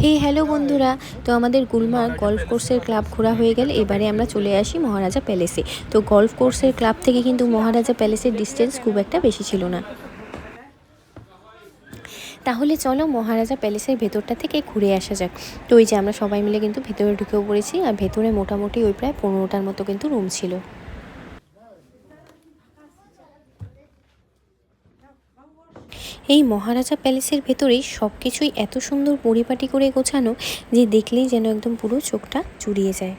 হে hello বন্ধুরা, তো আমাদের গুলমার্গ গল্ফ কোর্সের ক্লাব ঘোরা হয়ে গেলে। এবারে আমরা চলে আসি মহারাজা প্যালেসে তো গল্ফ কোর্সের ক্লাব থেকে কিন্তু মহারাজা প্যালেসের ডিস্টেন্স খুব একটা বেশি ছিল না। তাহলে চলো মহারাজা প্যালেসের ভেতরটা থেকে ঘুরে আসা যাক। তো ওই যে আমরা সবাই মিলে কিন্তু ভেতরে ঢুকেও পড়েছি, আর ভেতরে মোটামুটি ওই প্রায় পনেরোটার মতো কিন্তু রুম ছিল। এই মহারাজা প্যালেসের ভেতরেই সব কিছুই এত সুন্দর পরিপাটি করে গোছানো যে দেখলেই যেন একদম পুরো চোখটা জুড়িয়ে যায়।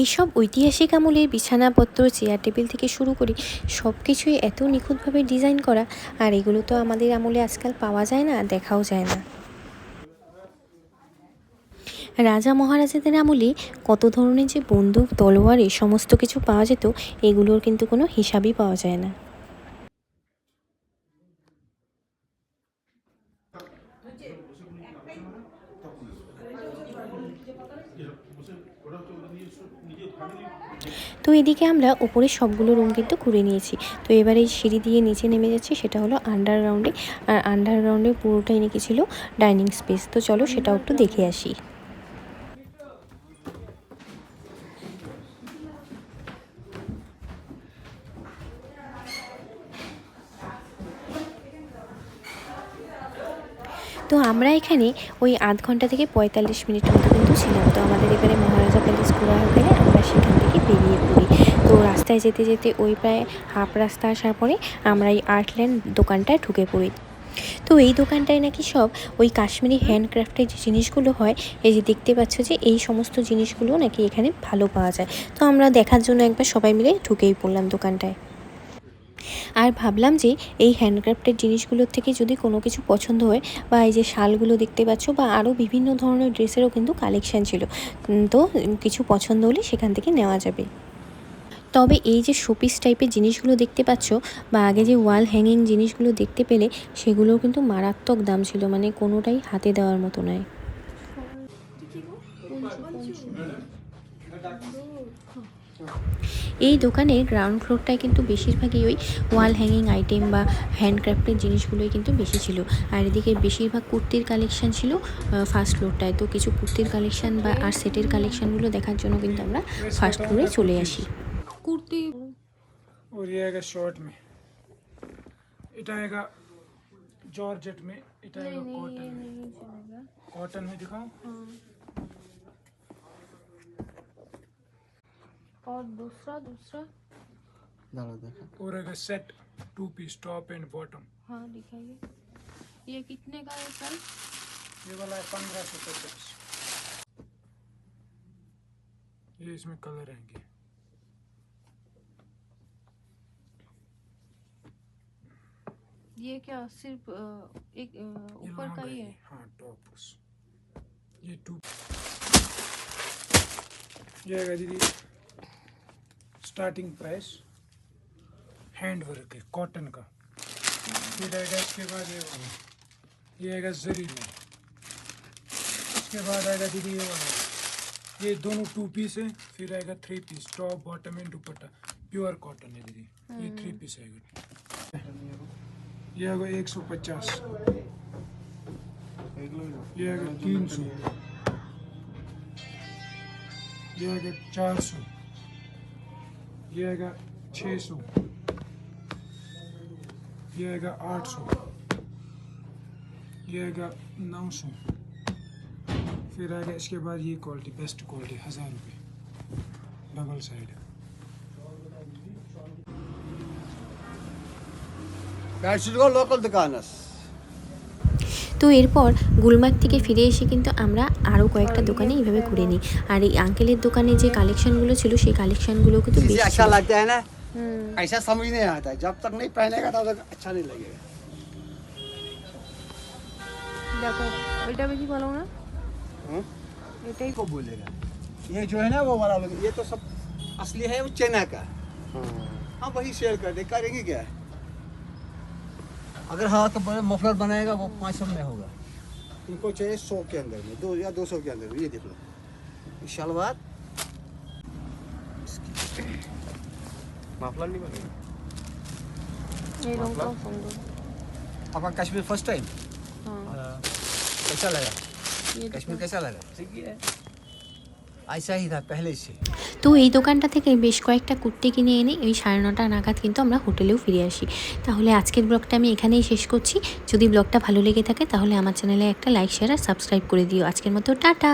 এইসব ঐতিহাসিক আমলের বিছানাপত্র, চেয়ার টেবিল থেকে শুরু করে সব কিছুই এত নিখুঁতভাবে ডিজাইন করা, আর এগুলো তো আমাদের আমলে আজকাল পাওয়া যায় না দেখাও যায় না। রাজা মহারাজাদের আমলে কত ধরনের যে বন্দুক, তলোয়ার এই সমস্ত কিছু পাওয়া যেত, এগুলোর কিন্তু কোনো হিসাবই পাওয়া যায় না। তো এদিকে আমরা উপরে সবগুলো রুম কিন্তু ঘুরে নিয়েছি। তো এবার এই সিঁড়ি দিয়ে নিচে নেমে যাচ্ছি, সেটা হলো আন্ডারগ্রাউন্ডে আর আন্ডারগ্রাউন্ডে পুরোটাই নাকি ছিল ডাইনিং স্পেস তো চলো সেটাও একটু দেখে আসি। তো আমরা এখানে ওই আধ ঘণ্টা থেকে পঁয়তাল্লিশ মিনিট মতো কিন্তু ছিলাম। তো আমাদের এখানে মহারাজা প্যালেস ঘোরা হয়ে গেলে আমরা সেখান থেকে বেরিয়ে পড়ি। তো রাস্তায় যেতে যেতে ওই প্রায় হাফ রাস্তা আসার পরে আমরা এই আর্টল্যান্ড দোকানটায় ঢুকে পড়ি। তো এই দোকানটায় নাকি সব ওই কাশ্মীরি হ্যান্ডক্রাফটের যে জিনিসগুলো হয়, এই যে দেখতে পাচ্ছ যে এই সমস্ত জিনিসগুলো নাকি এখানে ভালো পাওয়া যায়। তো আমরা দেখার জন্য একবার সবাই মিলে ঢুকেই পড়লাম দোকানটায়। আর ভাবলাম যে এই হ্যান্ডক্রাফটের জিনিসগুলোর থেকে যদি কোনো কিছু পছন্দ হয় বা এই যে শালগুলো দেখতে পাচ্ছ বা আরও বিভিন্ন ধরনের ড্রেসেরও কিন্তু কালেকশান ছিল তো কিছু পছন্দ হলে সেখান থেকে নেওয়া যাবে। তবে এই যে শোপিস টাইপের জিনিসগুলো দেখতে পাচ্ছ বা আগে যে ওয়াল হ্যাঙ্গিং জিনিসগুলো দেখতে পেলে সেগুলোর কিন্তু মারাত্মক দাম ছিল মানে কোনোটাই হাতে দেওয়ার মতো নয়। এই দোকানের গ্রাউন্ড ফ্লোরটায় কিন্তু বেশিরভাগই ওই ওয়াল হ্যাঙ্গিং আইটেম বা হ্যান্ডক্রাফটের জিনিসগুলোই কিন্তু বেশি ছিল আর এদিকে বেশিরভাগ কুর্তির কালেকশন ছিল ফার্স্ট ফ্লোরটায় তো কিছু কুর্তির কালেকশন বা আর সেটের কালেকশনগুলো দেখার জন্য কিন্তু আমরা ফার্স্ট ফ্লোরে চলে আসি कुर्ती और ये आएगा शॉर्ट में इटा आएगा जॉर्जेट में इटा आएगा कॉटन में नहीं चलेगा कॉटन में दिखाऊं और दूसरा दूसरा। और आएगा set two piece top and bottom हाँ दिखाइए। ये कितने का है सर ये वाला है पंद्रह सौ पचास। ये इसमें कलर आएँगे। ये क्या सिर्फ़ एक ऊपर का ही है। हाँ? टॉप ये टू ये दीदी स्टार्टिंग प्राइस हैंड वर्क है कॉटन का। फिर आएगा इसके बाद ये वाला। ये आएगा जरी में। इसके बाद आएगा दीदी ये वाला। ये दोनों टू पीस है फिर आएगा three piece top bottom and dupatta. Pure cotton है दीदी। ये थ्री पीस आएगा। ये आएगा एक सौ पचास। ये आएगा तीन सौ। ये आएगा चार सौ। ये आएगा छः सौ ये आएगा आठ सौ ये आएगा नौ सौ फिर आएगा इसके बाद ये क्वालिटी बेस्ट क्वालिटी हज़ार रुपये double side Karşılıklı local dükkanız. তো এরপর গুলমার্গ থেকে ফিরে এসে কিন্তু আমরা আরও কয়েকটা দোকানে এইভাবে ঘুরে নিই আর এই আঙ্কেলের দোকানে যে কালেকশনগুলো ছিল সেই কালেকশনগুলো কিন্তু जिसे বেশ अच्छा ছিল। लगता है ना ऐसा समझ नहीं आता है जब तक नहीं पहनेगा तब तक अच्छा नहीं लगेगा দেখো ওইটা বেশি ভালো না হুম? এটাই को बोलेगा ये जो है ना वो वाला लोग ये तो सब असली है वो चेना का हम वही शेयर कर दे करेंगे क्या अगर तो हाथ का मफलर बनाएगा वो पाँच सौ में होगा। इनको चाहिए सौ के अंदर में दो या दो सौ के अंदर में ये देख लो। शलवार मफलर नहीं बनेगा। आपका कश्मीर फ़र्स्ट टाइम कैसा लगा? कश्मीर कैसा लगा? ठीक है। ऐसा ही था पहले से। তো এই দোকানটা থেকে বেশ কয়েকটা কুর্তি কিনে এনে এই সাড়ে নটা নাগাদ কিন্তু আমরা হোটেলেও ফিরে আসি। তাহলে আজকের ব্লগটা আমি এখানেই শেষ করছি। যদি ব্লগটা ভালো লেগে থাকে তাহলে আমার চ্যানেলে একটা লাইক, শেয়ার আর সাবস্ক্রাইব করে দিও। আজকের মতো টাটা!